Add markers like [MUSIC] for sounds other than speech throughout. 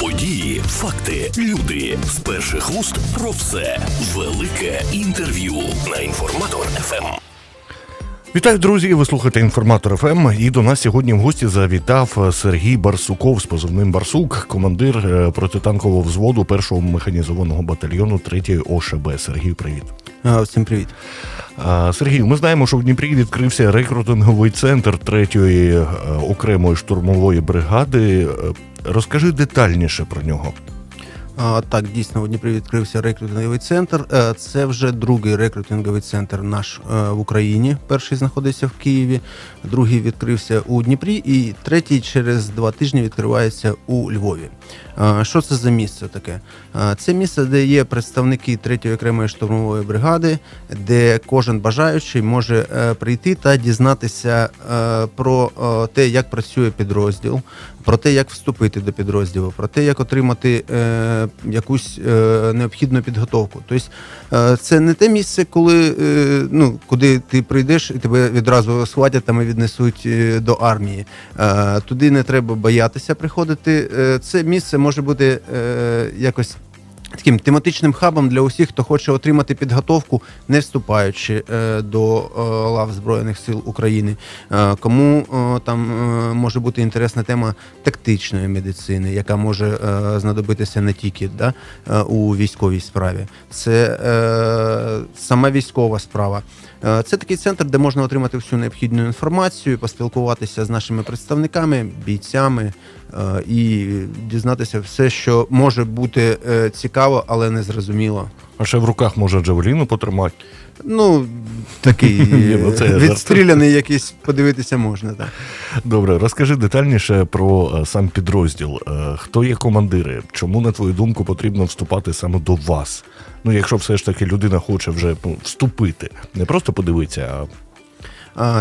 Події, факти, люди з перших вуст про все. Велике інтерв'ю на інформатор. ФМ. Вітаю, друзі! Ви слухаєте інформатор ФМ. І до нас сьогодні в гості завітав Сергій Барсуков з позивним Барсук, командир е, протитанкового взводу першого механізованого батальйону 3 ОШБ. Сергій, привіт. А, Всім привіт. Сергій, ми знаємо, що в Дніпрі відкрився рекрутинговий центр третьої е, окремої штурмової бригади. Розкажи детальніше про нього. Так, дійсно, у Дніпрі відкрився рекрутинговий центр. Е, Це вже другий рекрутинговий центр наш е, в Україні. Перший знаходиться в Києві, другий відкрився у Дніпрі, і третій через два тижні відкривається у Львові. Що це за місце таке? Це місце, де є представники третьої окремої штурмової бригади, де кожен бажаючий може е, прийти та дізнатися про те, як працює підрозділ, про те, як вступити до підрозділу, про те, як отримати е, якусь е, необхідну підготовку. Тобто е, це не те місце, коли е, ну, куди ти прийдеш і тебе відразу схватять там і віднесуть е, до армії. Е, туди не треба боятися приходити. Е, це місце може бути е, якось. Таким тематичним хабом для усіх, хто хоче отримати підготовку, не вступаючи е, до е, лав Збройних сил України. Е, кому там може бути інтересна тема тактичної медицини, яка може знадобитися не тільки да, у військовій справі, це сама військова справа. Е, Це такий центр, де можна отримати всю необхідну інформацію, поспілкуватися з нашими представниками, бійцями е, і дізнатися все, що може бути е, цікаво, але не зрозуміло. А ще в руках може джавеліну потримати. Ну, такий [LAUGHS] ну е, відстріляний якийсь подивитися можна. Так. Добре, розкажи детальніше про е, сам підрозділ. Е, Хто є командири? Чому, на твою думку, потрібно вступати саме до вас? Ну, якщо все ж таки людина хоче вже ну, вступити, не просто подивитися, А,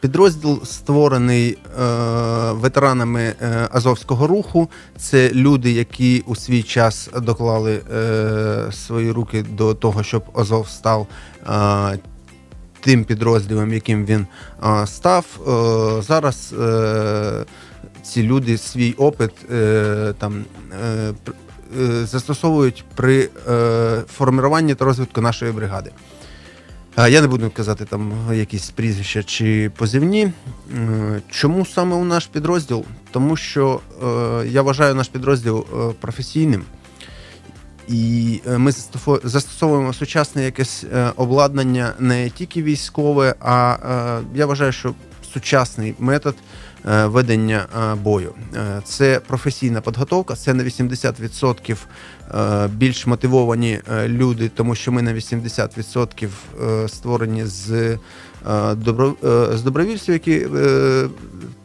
Підрозділ створений е, ветеранами е, Азовського руху. Це люди, які у свій час доклали е, свої руки до того, щоб Азов став тим підрозділом, яким він став. Зараз ці люди свій опит там. Застосовують при е, формуванні та розвитку нашої бригади. Я не буду казати там якісь прізвища чи позивні. Е, Чому саме у наш підрозділ? Тому що е, я вважаю наш підрозділ е, професійним. І ми застосову- застосовуємо сучасне якесь обладнання не тільки військове, а я вважаю, що сучасний метод ведення е, бою. Е, Це професійна підготовка, це на 80% е, більш мотивовані е, люди, тому що ми на 80% е, створені з, е, е, з добровільців, які е,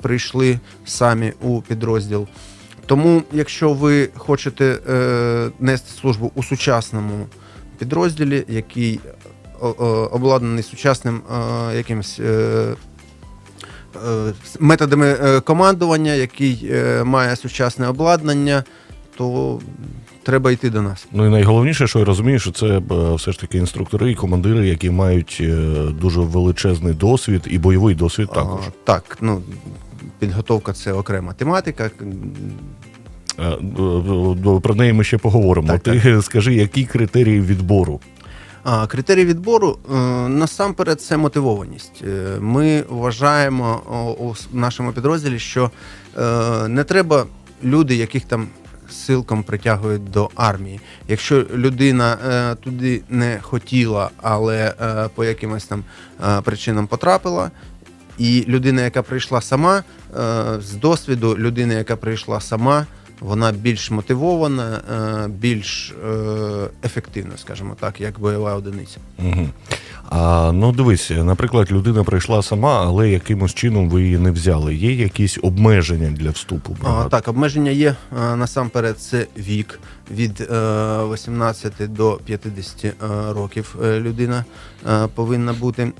прийшли самі у підрозділ. Тому, якщо ви хочете е, нести службу у сучасному підрозділі, який обладнаний сучасним е, якимось е, е, методами е, командування, який е, має сучасне обладнання, то треба йти до нас. ну і найголовніше, що я розумію, що це е, все ж таки інструктори і командири, які мають е, дуже величезний досвід і бойовий досвід також. А, так, ну підготовка це окрема тематика. Е, е, е, Про неї ми ще поговоримо. Так, Ти скажи, які критерії відбору? А, критерій відбору е, насамперед це мотивованість. Е, Ми вважаємо у нашому підрозділі, що е, не треба люди, яких там силком притягують до армії. Якщо людина туди не хотіла, але по якимось там причинам потрапила. І людина, яка прийшла сама, з досвіду, людина, яка прийшла сама, вона більш мотивована, е, більш е, ефективна, скажімо так, як бойова одиниця. Угу. А ну дивись, наприклад, людина прийшла сама, але якимось чином ви її не взяли. Є якісь обмеження для вступу? А, так, обмеження є е, насамперед це вік від е, 18 до 50 е, років людина повинна бути.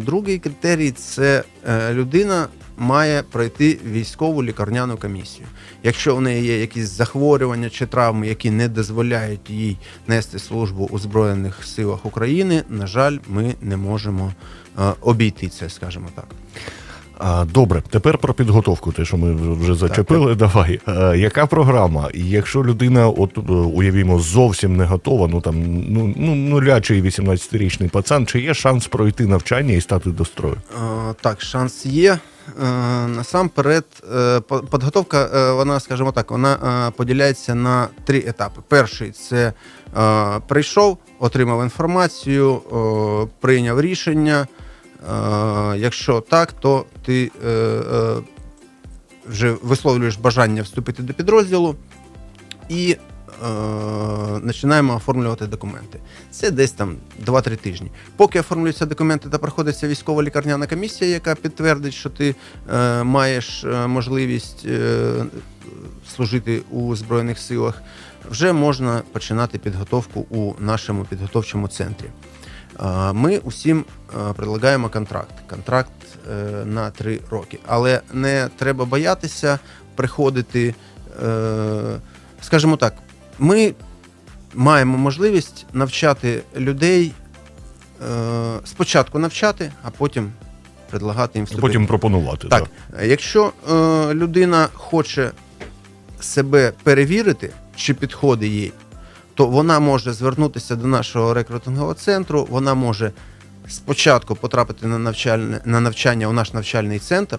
Другий критерій це людина має пройти військову лікарняну комісію. Якщо у неї є якісь захворювання чи травми, які не дозволяють їй нести службу у Збройних силах України, на жаль, ми не можемо е, обійти це, скажімо так. Добре, тепер про підготовку, те, що ми вже зачепили. Давай. Яка програма? Якщо людина, от е, уявімо, зовсім не готова, ну там ну, ну нулячий 18-річний пацан, чи є шанс пройти навчання і стати до строю? Е, Так, шанс є. Е, Насамперед, е, підготовка, е, вона, скажімо так, вона поділяється на три етапи. Перший це прийшов, отримав інформацію, прийняв рішення. Якщо так, то ти вже висловлюєш бажання вступити до підрозділу і починаємо оформлювати документи. Це десь там 2-3 тижні. Поки оформлюються документи та проходиться військова лікарняна комісія, яка підтвердить, що ти е, маєш е, можливість е, служити у Збройних силах, вже можна починати підготовку у нашому підготовчому центрі. Е, Ми усім е, предлагаємо контракт. Контракт е, на 3 роки. Але не треба боятися приходити. е, Скажімо так, ми маємо можливість навчати людей е, спочатку навчати, а потім предлагати їм вступити. Потім пропонувати. Так, да. якщо е, людина хоче себе перевірити, чи підходить їй, то вона може звернутися до нашого рекрутингового центру. Вона може спочатку потрапити на навчальне на навчання у наш навчальний центр.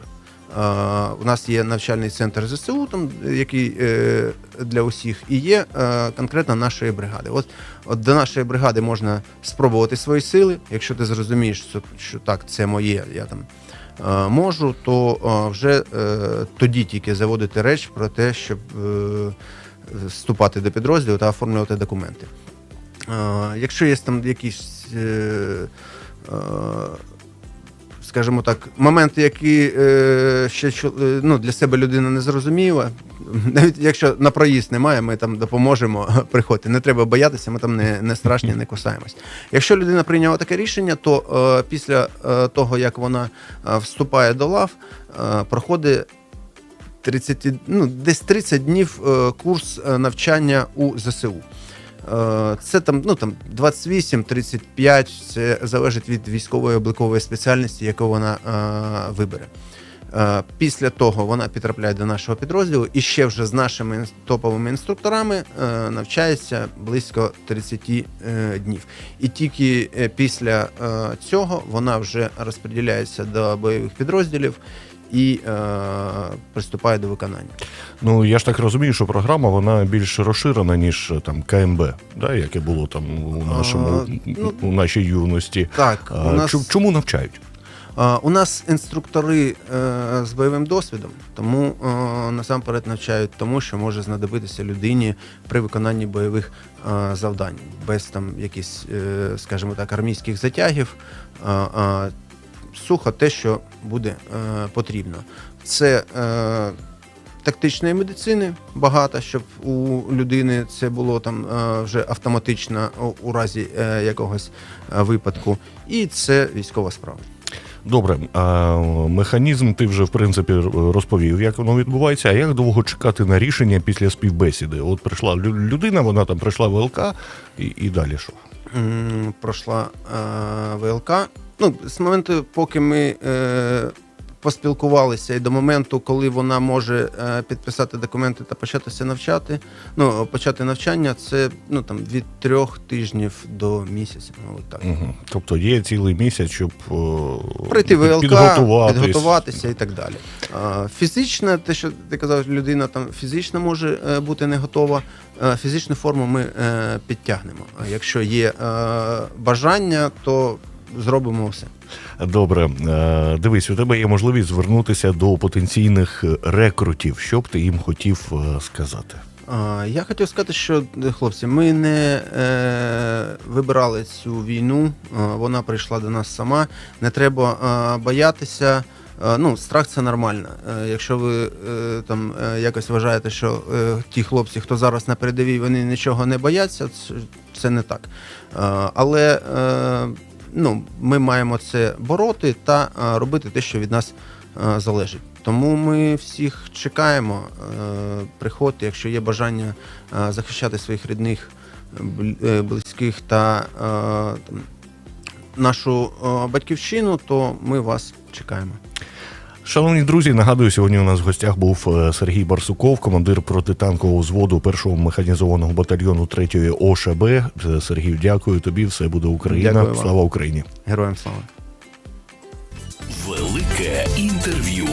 У нас є навчальний центр ЗСУ, там який е, для усіх, і є е, конкретно нашої бригади. От, от до нашої бригади можна спробувати свої сили. Якщо ти зрозумієш, що, що так, це моє, я там е, можу, то вже тоді тільки заводити реч про те, щоб вступати до підрозділу та оформлювати документи. Якщо є там якісь, скажімо так, моменти, які е, ще е, ну, для себе людина не зрозуміла, [LAUGHS] навіть якщо на проїзд немає, ми там допоможемо [LAUGHS] приходити. Не треба боятися, ми там не, не страшні, не кусаємось. Якщо людина прийняла таке рішення, то е, після е, того, як вона е, вступає до лав, е, проходить 30, ну, десь 30 днів е, курс навчання у ЗСУ. Е, Це там, ну, там 28-35, це залежить від військової облікової спеціальності, яку вона е, вибере. Е, Після того вона потрапляє до нашого підрозділу і ще вже з нашими топовими інструкторами е, навчається близько 30 е, днів. І тільки е, після е, цього вона вже розподіляється до бойових підрозділів і е, приступає до виконання. Ну я ж так розумію, що програма вона більш розширена, ніж е, там КМБ, да, яке було там у нашому А, ну, у нашій юності. Так, А, у нас... Чому навчають? У нас інструктори е, з бойовим досвідом, тому е, насамперед навчають тому, що може знадобитися людині при виконанні бойових завдань, без там якісь, скажімо так, армійських затягів. Сухо те, що буде е, потрібно. Це е, тактичної медицини багато, щоб у людини це було там е, вже автоматично у, разі е, якогось е, випадку. І це військова справа. Добре, а механізм ти вже в принципі розповів, як воно відбувається. А як довго чекати на рішення після співбесіди? От прийшла людина, вона там прийшла в ЛК, і, і далі що? пройшла е, ВЛК. Ну, з моменту, поки ми е, поспілкувалися, і до моменту, коли вона може е, підписати документи та початися навчати, ну, почати навчання, це ну, там, від трьох тижнів до місяця. Ну, так. Угу. Тобто є цілий місяць, щоб о, Прийти в ВЛК, підготуватись. підготуватися і так далі. А, Фізично, те, що ти казав, людина там фізично може е, бути не готова. е, Фізичну форму ми е, підтягнемо. А якщо є е, бажання, то зробимо все. Добре, Е, дивись, у тебе є можливість звернутися до потенційних рекрутів. Що б ти їм хотів е, сказати? Я хотів сказати, що е, хлопці, ми не е, вибирали цю війну, вона прийшла до нас сама. Не треба е, боятися. Е, Ну, страх це нормально. Е, Якщо ви е, там е, якось вважаєте, що е, ті хлопці, хто зараз на передовій, вони нічого не бояться, це, це не так. Е, Але е, ну, ми маємо це бороти та е, робити те, що від нас е, залежить. Тому ми всіх чекаємо. е, Приходьте, якщо є бажання захищати своїх рідних, бл- близьких та нашу батьківщину, то ми вас чекаємо. Шановні друзі, нагадую, сьогодні у нас в гостях був е, Сергій Барсуков, командир протитанкового взводу першого механізованого батальйону 3-ї ОШБ. Е, Сергій, дякую тобі. Все буде Україна. Дякую вам. Слава Україні! Героям слава. Велике інтерв'ю.